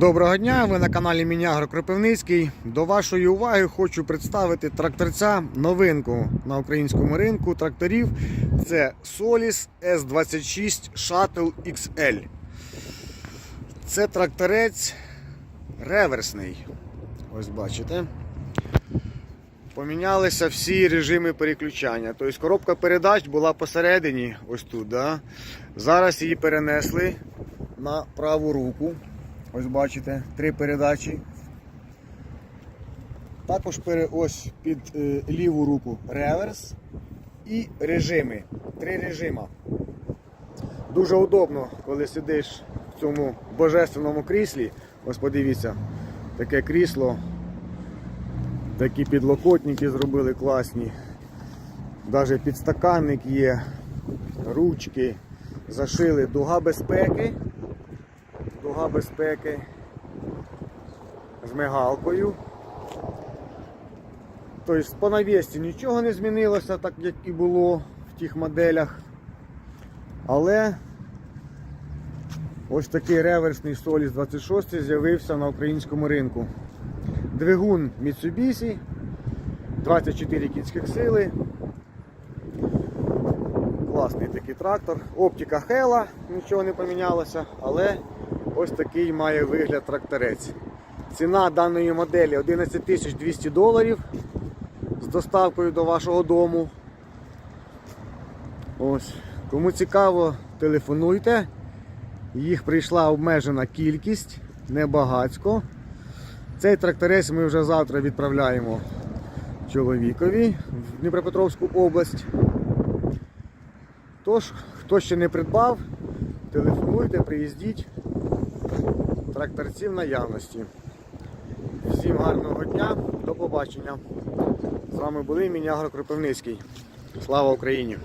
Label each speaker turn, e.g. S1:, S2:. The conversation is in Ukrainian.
S1: Доброго дня, ви на каналі Мінягро Кропивницький. До вашої уваги хочу представити тракторця новинку на українському ринку тракторів. Це Solis S26 Shuttle XL. Це тракторець реверсний. Ось бачите. Помінялися всі режими переключання. Тобто коробка передач була посередині, ось тут. Да? Зараз її перенесли на праву руку. Ось бачите, три передачі. Також ось під е, ліву руку реверс і режими. Три режима. Дуже удобно, коли сидиш в цьому божественному кріслі. Ось подивіться, таке крісло, такі підлокотники зробили класні. Навіть підстаканник є, ручки, зашили дуга безпеки дуга безпеки з мигалкою. Тобто по навісті нічого не змінилося, так як і було в тих моделях. Але ось такий реверсний Solis 26 з'явився на українському ринку. Двигун Mitsubishi, 24 кінських сили. Класний такий трактор. Оптика Hella, нічого не помінялося, але ось такий має вигляд тракторець. Ціна даної моделі 11 200 доларів з доставкою до вашого дому. Ось. Кому цікаво, телефонуйте. Їх прийшла обмежена кількість, небагацько. Цей тракторець ми вже завтра відправляємо чоловікові в Дніпропетровську область. Тож, хто ще не придбав, телефонуйте, приїздіть. Тракторці в наявності. Всім гарного дня, до побачення. З вами були Мінягро Кропивницький. Слава Україні!